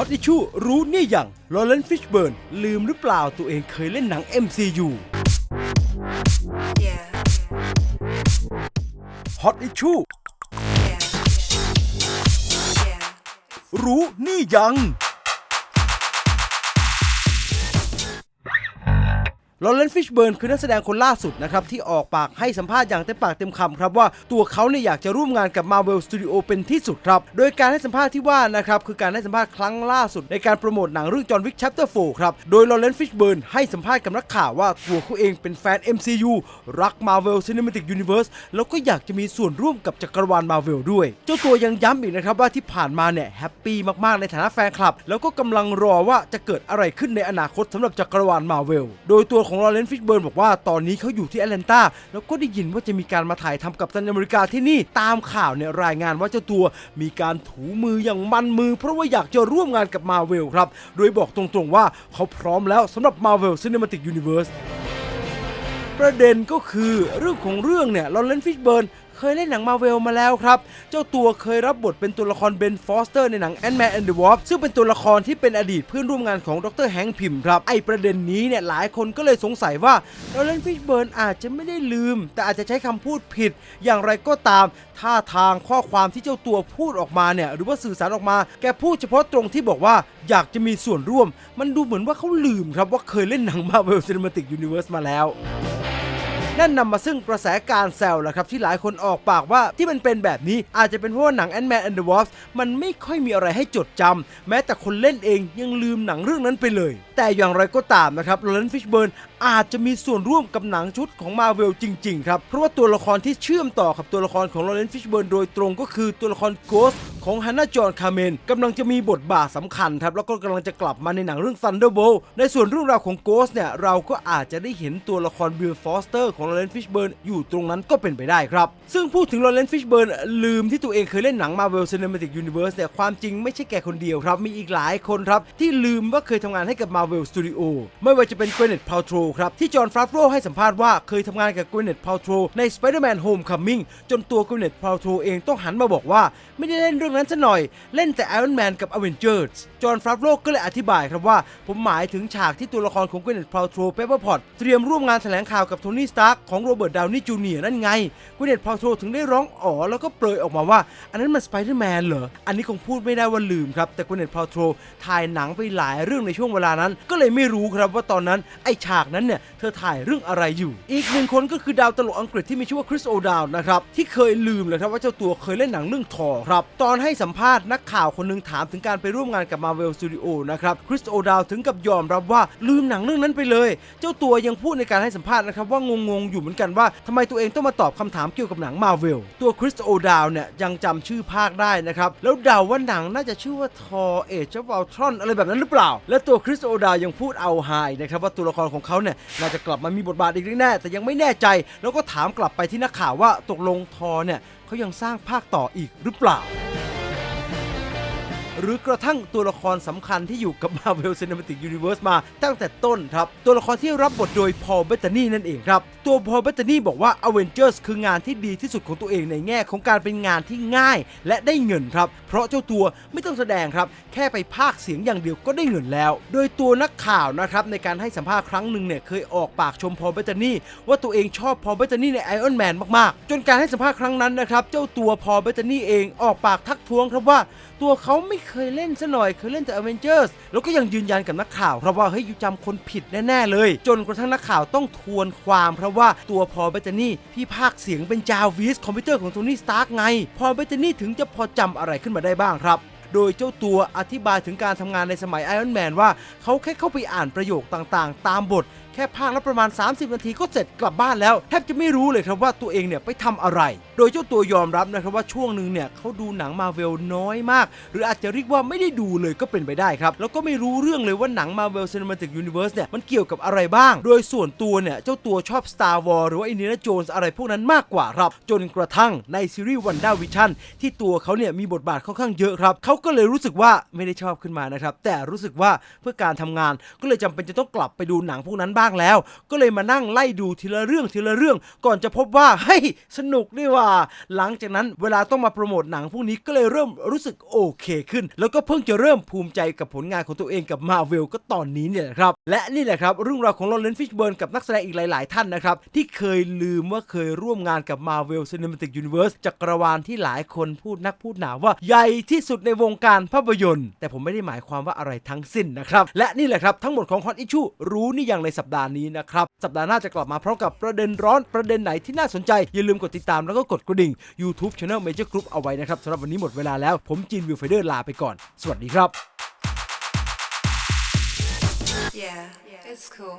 ฮอตอิชูรู้เนี่ยอย่างลอเรนฟิชเบิร์นลืมหรือเปล่าตัวเองเคยเล่นหนัง MCU Yeah, ฮอตอิชู yeah, yeah. รู้นี่ยัง ลอเรนฟิชเบิร์นคือนักแสดงคนล่าสุดนะครับ ที่ออกปากให้สัมภาษณ์อย่างเต็มปากเต็มคำครับว่าตัวเขาเนี่ยอยากจะร่วมงานกับ Marvel Studio เป็นที่สุดครับ โดยการให้สัมภาษณ์ที่ว่านะครับคือการให้สัมภาษณ์ครั้งล่าสุด ในการโปรโมทหนังเรื่อง John Wick Chapter 4ครับ โดยลอเรนฟิชเบิร์นให้สัมภาษณ์กับนักข่าวว่าตัวเขาเองเป็นแฟน MCU รัก Marvel Cinematic Universe แล้วก็อยากจะมีส่วนร่วมกับจักรวาล Marvel ด้วย เจ้าตัวยังย้ำอีกนะครับว่าที่ผ่านมาเนี่ยแฮปปี้มากๆในฐานะแฟนคลับ แล้วก็กำลังรอว่าจะเกิดอะไรขึ้นในอนาคตสำหรับจักรวาล Marvel โดยตัวของลอเรนฟิชเบิร์นบอกว่าตอนนี้เขาอยู่ที่แอตแลนตาแล้วก็ได้ยินว่าจะมีการมาถ่ายทำกับตันอเมริกาที่นี่ตามข่าวเนี่ยรายงานว่าเจ้าตัวมีการถูมืออย่างมันมือ เพราะว่าอยากจะร่วมงานกับมาเวลครับ โดยบอกตรงๆว่าเขาพร้อมแล้วสำหรับ Marvel Cinematic Universe ประเด็นก็คือเรื่องของเรื่องเนี่ยลอเรนฟิชเบิร์น เคยเล่นหนังมาเวลมาแล้วครับ เจ้าตัวเคยรับบทเป็นตัวละครเบนฟอสเตอร์ในหนัง Ant-Man and the Wasp ซึ่งเป็นตัวละครที่เป็นอดีตเพื่อนร่วมงานของดรแฮงค์พิมครับ ไอประเด็นนี้เนี่ยหลายคนก็เลยสงสัยว่าลอเรนฟิชเบิร์นอาจจะไม่ได้ลืม แต่อาจจะใช้คำพูดผิด อย่างไรก็ตามท่าทางข้อความที่เจ้าตัวพูดออกมาเนี่ยหรือว่าสื่อสารออกมา แกพูดเฉพาะตรงที่บอกว่าอยากจะมีส่วนร่วม มันดูเหมือนว่าเขาลืมครับว่าเคยเล่นหนัง Marvel Cinematic Universe มาแล้ว นั่นนำมาซึ่งกระแสการแซวแหละครับที่หลายคนออกปากว่าที่มันเป็นแบบนี้อาจจะเป็นเพราะว่าหนัง Ant-Man and the Wasp มันไม่ค่อยมีอะไรให้จดจำแม้แต่คนเล่นเองยังลืมหนังเรื่องนั้นไปเลย แต่อย่างไรก็ตามนะครับลอเรนฟิชเบิร์นอาจจะมีส่วนร่วมกับหนังชุดของ Marvel จริง ๆ ครับ เพราะว่าตัวละครที่เชื่อมต่อกับตัวละครของลอเรนฟิชเบิร์นโดยตรงก็คือตัวละครโกส ของฮันนาจอห์นคาเมนกำลังจะมีบทบาทสำคัญครับ แล้วก็กำลังจะกลับมาในหนังเรื่อง Thunderbolt ในส่วนเรื่องราวของโกสเนี่ยเราก็อาจจะได้เห็นตัวละครบิลฟอสเตอร์ของลอเรนฟิชเบิร์นอยู่ตรงนั้นก็เป็นไปได้ครับ ซึ่งพูดถึงลอเรนฟิชเบิร์นลืมที่ตัวเองเคยเล่นหนัง Marvel Cinematic Universe เนี่ยความจริงไม่ใช่แกคนเดียวครับ มีอีกหลายคนครับที่ลืมว่าเคยทำงานให้กับ Marvel Studio ไม่ว่าจะเป็น Gwyneth Paltrow ครับที่จอห์นฟราโรให้สัมภาษณ์ว่าเคยทำงานกับ Gwyneth Paltrow ใน Spider-Man Homecoming จนตัว Gwyneth Paltrow เองต้องหันมาบอกว่าไม่ได้เล่นเรื่องนั้นซะหน่อย เล่นแต่ Iron Man กับ Avengers จอห์นฟราโรก็เลยอธิบายครับว่า ผมหมายถึงฉากที่ตัวละครของ Gwyneth Paltrow Pepper Pot เตรียมร่วมงานแถลงข่าวกับโทนี่สตาร์กของโรเบิร์ตดาวนี่จูเนียร์นั่นไง Gwyneth Paltrow ถึงได้ร้องอ๋อแล้วก็เปรยออกมาว่า อันนั้นมัน Spider-Man เหรออันนี้คงพูดไม่ได้ว่าลืมครับแต่ Gwyneth Paltrow ถ่ายหนังไปหลายเรื่องในช่วงเวลานั้น ก็เลยไม่รู้ครับว่าตอนนั้นไอฉากนั้นเนี่ยเธอถ่ายเรื่องอะไรอยู่ อีกหนึ่งคนก็คือดาวตลกอังกฤษที่มีชื่อว่าคริสโอดาวนะครับที่เคยลืมเลยครับว่าเจ้าตัวเคยเล่นหนังเรื่องทอครับตอนให้สัมภาษณ์นักข่าวคนหนึงถามถึงการไปร่วมงานกับ Marvel Studio นะครับคริสโอดาวถึงกับยอมรับว่าลืมหนังเรื่องนั้นไปเลย เจ้าตัวยังพูดในการให้สัมภาษณ์นะครับว่างงๆอยู่เหมือนกันว่าทำไมตัวเองต้องมาตอบคำถามเกี่ยวกับหนัง Marvel ตัวคริสโอดาวเนี่ยยังจำชื่อภาคได้นะครับแล้วเดาว่าหนังน่าจะชื่อว่าทอเอจอ f ว l ลทรอนอะไรแบบนั้นหรือเปล่า และตัวคริสโอดาวยังพูดเอาไฮนะครับว่าตัวละครของเขาเนี่ยน่าจะกลับมามีบทบาทอีกแน่แต่ยังไม่แน่ใจ แล้วก็ถามกลับไปที่นักข่าวว่าตกลงทอเนี่ยเขายังสร้างภาคต่ออีกหรือเปล่า หรือกระทั่งตัวละครสำคัญที่อยู่กับ Marvel Cinematic Universe มาตั้งแต่ต้นครับ ตัวละครที่รับบทโดยพอลเบตตานีนั่นเองครับ ตัวพอลเบตตานีบอกว่า Avengers คืองานที่ดีที่สุดของตัวเองในแง่ของการเป็นงานที่ง่าย และได้เงินครับ เพราะเจ้าตัวไม่ต้องแสดงครับ แค่ไปพากเสียงอย่างเดียวก็ได้เงินแล้ว โดยตัวนักข่าวนะครับในการให้สัมภาษณ์ครั้งหนึ่งเนี่ยเคยออกปากชมพอลเบตตานีว่าตัวเองชอบพอลเบตตานีใน Iron Man มากๆ จนการให้สัมภาษณ์ครั้งนั้นนะครับเจ้าตัวพอลเบตตานีเองออกปากทักท้วงครับว่า ตัวเขาไม่เคยเล่นซะหน่อยเคยเล่นแต่ Avengers แล้วก็ยังยืนยันกับนักข่าวครับว่าเฮ้ยอยู่จำคนผิดแน่ๆเลย จนกระทั่งนักข่าวต้องทวนความเพราะว่าตัวพอลเบตานีที่พากย์เสียงเป็นจาวิสคอมพิวเตอร์ของโทนี่สตาร์กไง พอลเบตานี่ถึงจะพอจำอะไรขึ้นมาได้บ้างครับโดยเจ้าตัวอธิบายถึงการทำงานในสมัย Iron Man ว่าเขาแค่เข้าไปอ่านประโยคต่างๆ ตามบท ค่ภาคละประมาณ 30 นาทีก็เสร็จกลับบ้านแล้ว แทบจะไม่รู้เลยครับว่าตัวเองเนี่ยไปทำอะไร โดยเจ้าตัวยอมรับนะครับว่าช่วงหนึ่งเนี่ยเขาดูหนังมาเวลน้อยมาก หรืออาจจะเรียกว่าไม่ได้ดูเลยก็เป็นไปได้ครับ แล้วก็ไม่รู้เรื่องเลยว่าหนัง Marvel Cinematic Universe เนี่ยมันเกี่ยวกับอะไรบ้าง โดยส่วนตัวเนี่ยเจ้าตัวชอบ Star Wars หรือว่า Indiana Jones อะไรพวกนั้นมากกว่าครับจนกระทั่งในซีรีส์ WandaVision ที่ตัวเขาเนี่ยมีบทบาทค่อนข้างเยอะครับเขาก็เลยรู้สึกว่าไม่ได้ชอบขึ้นมานะครับแต่รู้สึกว่าเพื่อการทำงานก็เลยจำเป็นจะต้องกลับไปดูหนังพวกนั้นบ้างางแล้ว ก็เลยมานั่งไล่ดูทีละเรื่องทีละเรื่อง ก่อนจะพบว่าเฮ้ยสนุกดีว่า หลังจากนั้นเวลาต้องมาโปรโมทหนังพวกนี้ก็เลยเริ่มรู้สึกโอเคขึ้น แล้วก็เพิ่งจะเริ่มภูมิใจกับผลงานของตัวเองกับมาเวลก็ตอนนี้เนี่ยแหละครับ และนี่แหละครับเรื่องราวของลอเรนฟิชเบิร์นกับนักแสดงอีกหลาย ๆ ท่านนะครับ ที่เคยลืมว่าเคยร่วมงานกับ Marvel Cinematic Universe จักรวาลที่หลายคนพูดนักพูดหนาว่าใหญ่ที่สุดในวงการภาพยนตร์ แต่ผมไม่ได้หมายความว่าอะไรทั้งสิ้นนะครับและนี่แหละครับทั้งหมดของ Hot Issue รู้นี่ยังในสัปดาห์นี้นะครับ สัปดาห์หน้าจะกลับมาพร้อมกับประเด็นร้อนประเด็นไหนที่น่าสนใจ อย่าลืมกดติดตามแล้วก็กดกระดิ่ง YouTube Channel Major Group เอาไว้นะครับสำหรับวันนี้หมดเวลาแล้ว ผมจีนวิวไฟเดอร์ลาไปก่อน สวัสดีครับ Yeah, it's cool.